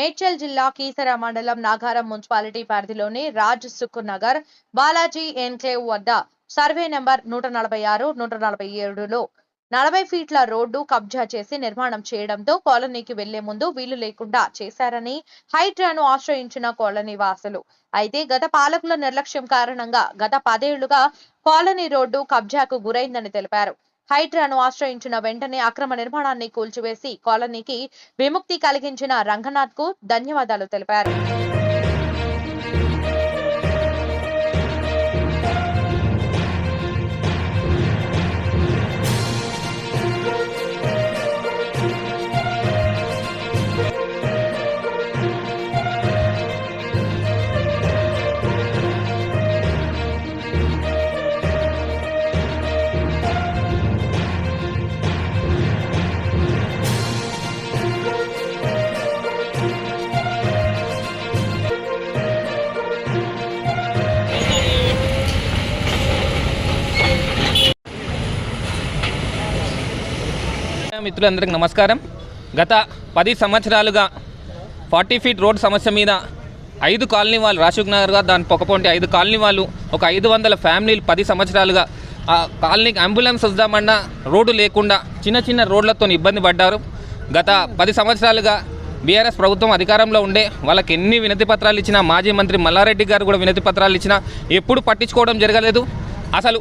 మేడ్చల్ జిల్లా కీసర మండలం నాగారం మున్సిపాలిటీ పరిధిలోని రాజ్ సుఖ్ నగర్ బాలాజీ ఎన్క్లేవ్ వద్ద సర్వే నెంబర్ నూట నలభై ఆరు నూట నలభై ఏడులో నలభై ఫీట్ల రోడ్డు కబ్జా చేసి నిర్మాణం చేయడంతో కాలనీకి వెళ్ళే ముందు వీలు లేకుండా చేశారని హైడ్రాను ఆశ్రయించిన కాలనీ వాసులు. అయితే గత పాలకుల నిర్లక్ష్యం కారణంగా గత పదేళ్ళుగా కాలనీ రోడ్డు కబ్జాకు గురైందని తెలిపారు. హైడ్రాను ఆశ్రయించిన వెంటనే అక్రమ నిర్మాణాన్ని కూల్చివేసి కాలనీకి విముక్తి కలిగించిన రంగనాథ్కు ధన్యవాదాలు తెలిపారు. మిత్రులందరికీ నమస్కారం. గత పది సంవత్సరాలుగా ఫార్టీ ఫీట్ రోడ్ సమస్య మీద ఐదు కాలనీ వాళ్ళు రాషుక్ నగర్గా దాని పొక్కపోంటి ఐదు కాలనీ వాళ్ళు ఒక ఐదు వందల ఫ్యామిలీలు పది సంవత్సరాలుగా ఆ కాలనీకి అంబులెన్స్ వద్దామన్నా రోడ్డు లేకుండా చిన్న చిన్న రోడ్లతో ఇబ్బంది పడ్డారు. గత పది సంవత్సరాలుగా బీఆర్ఎస్ ప్రభుత్వం అధికారంలో ఉండే వాళ్ళకి ఎన్ని వినతి పత్రాలు ఇచ్చినా మాజీ మంత్రి మల్లారెడ్డి గారు కూడా వినతి పత్రాలు ఇచ్చినా ఎప్పుడు పట్టించుకోవడం జరగలేదు. అసలు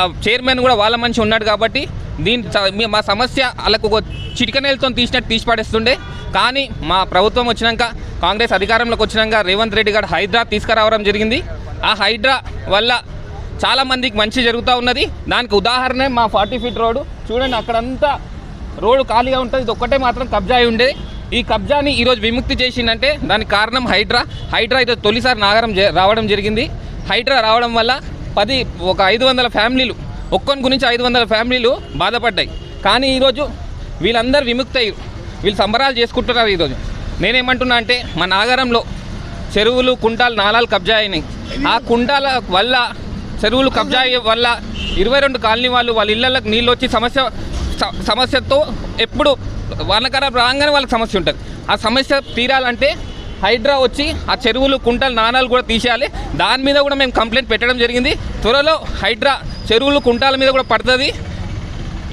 ఆ చైర్మన్ కూడా వాళ్ళ మనిషి ఉన్నాడు కాబట్టి దీని మీ- మా సమస్య వాళ్ళకు ఒక చిటికనేలతో తీసినట్టు తీసి పడేస్తుండే. కానీ మా ప్రభుత్వం వచ్చినాక కాంగ్రెస్ అధికారంలోకి వచ్చినాక రేవంత్ రెడ్డి గారు హైడ్రా తీసుకురావడం జరిగింది. ఆ హైడ్రా వల్ల చాలామందికి మంచి జరుగుతూ ఉన్నది. దానికి ఉదాహరణ మా ఫార్టీ ఫీట్ రోడ్డు. చూడండి అక్కడంతా రోడ్డు ఖాళీగా ఉంటుంది. ఇది ఒక్కటే మాత్రం కబ్జా అయి ఉండేది ఈ కబ్జాని ఈరోజు విముక్తి చేసిందంటే దానికి కారణం హైడ్రా. హైడ్రా ఇది తొలిసారి నాగరం జ- రావడం జరిగింది. హైడ్రా రావడం వల్ల పది ఒక ఐదు వందల ఫ్యామిలీలు ఒక్కొని గురించి ఐదు వందల ఫ్యామిలీలు బాధపడ్డాయి. కానీ ఈరోజు వీళ్ళందరూ విముక్తి అయ్యారు వీళ్ళు సంబరాలు చేసుకుంటున్నారు ఈరోజు. నేనేమంటున్నా అంటే మా నాగరంలో చెరువులు కుంటాలు నాలాలు కబ్జా అయినాయి. ఆ కుంటాల వల్ల చెరువులు కబ్జా అయ్యే వల్ల ఇరవై రెండు కాలనీ వాళ్ళు వాళ్ళ ఇళ్ళకి నీళ్ళు వచ్చి సమస్య సమస్యతో ఎప్పుడు వానకాలం రాగానే వాళ్ళకి సమస్య ఉంటుంది. ఆ సమస్య తీరాలంటే హైడ్రా వచ్చి ఆ చెరువులు కుంటలు నాణాలు కూడా తీసేయాలి. దాని మీద కూడా మేము కంప్లైంట్ పెట్టడం జరిగింది. త్వరలో హైడ్రా చెరువులు కుంటాల మీద కూడా పడుతుంది.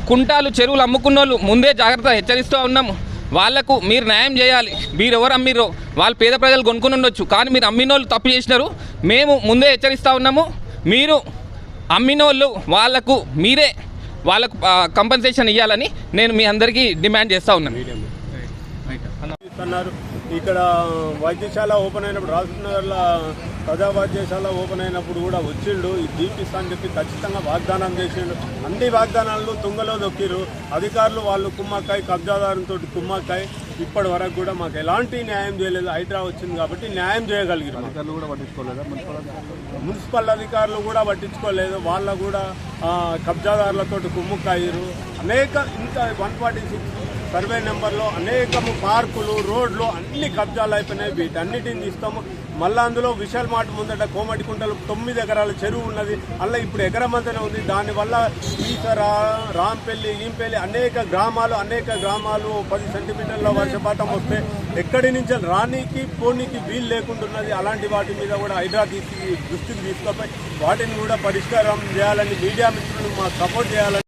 కుంటాలు చెరువులు అమ్ముకున్న వాళ్ళు ముందే జాగ్రత్త హెచ్చరిస్తూ ఉన్నాము వాళ్ళకు మీరు న్యాయం చేయాలి. మీరు ఎవరు అమ్మిరో వాళ్ళు పేద ప్రజలు కొనుక్కుని ఉండొచ్చు. కానీ మీరు అమ్మిన వాళ్ళు తప్పు చేసినారు. మేము ముందే హెచ్చరిస్తూ ఉన్నాము. మీరు అమ్మిన వాళ్ళు వాళ్ళకు మీరే వాళ్ళకు కంపెన్సేషన్ ఇవ్వాలని నేను మీ అందరికీ డిమాండ్ చేస్తూ ఉన్నాను. ఇక్కడ వైద్యశాల ఓపెన్ అయినప్పుడు రాజనగర్లో ప్రజా వైద్యశాల ఓపెన్ అయినప్పుడు కూడా వచ్చిండు. ఇది దీపిస్తా అని చెప్పి ఖచ్చితంగా వాగ్దానం చేసిండు. అన్ని వాగ్దానాలు తుంగలో దొక్కిరు. అధికారులు వాళ్ళు కుమ్మక్కాయ కబ్జాదారులతో కుమ్మక్కాయ. ఇప్పటి వరకు కూడా మాకు ఎలాంటి న్యాయం చేయలేదు. హైడ్రా వచ్చింది కాబట్టి న్యాయం చేయగలిగారు అధికారులు కూడా పట్టించుకోలేదా? మున్సిపల్ అధికారులు? కూడా పట్టించుకోలేదు. వాళ్ళ కూడా కబ్జాదారులతో కుమ్ముకాయరు అనేక ఇంత వన్ ఫార్టీ సిక్స్ సర్వే నెంబర్లో అనేకము పార్కులు రోడ్లు అన్ని కబ్జాలు అయిపోయినాయి. వీటన్నిటిని తీస్తాము. మళ్ళీ అందులో విశాల్ మాట ముందట కోమటి కుంటలు తొమ్మిది ఎకరాల చెరువు ఉన్నది. అలా ఇప్పుడు ఎకరమంతనే ఉంది. దానివల్ల ఈసర రాంపల్లి ఈంపల్లి అనేక గ్రామాలు అనేక గ్రామాలు పది సెంటీమీటర్ల వర్షపాతం వస్తే ఎక్కడి నుంచి రానీకి పోనీకి వీలు లేకుండా ఉన్నది అలాంటి వాటి మీద కూడా హైడ్రా తీసి దృష్టికి తీసుకుపోయి వాటిని కూడా పరిష్కారం చేయాలని మీడియా మిత్రులు మాకు సపోర్ట్ చేయాలని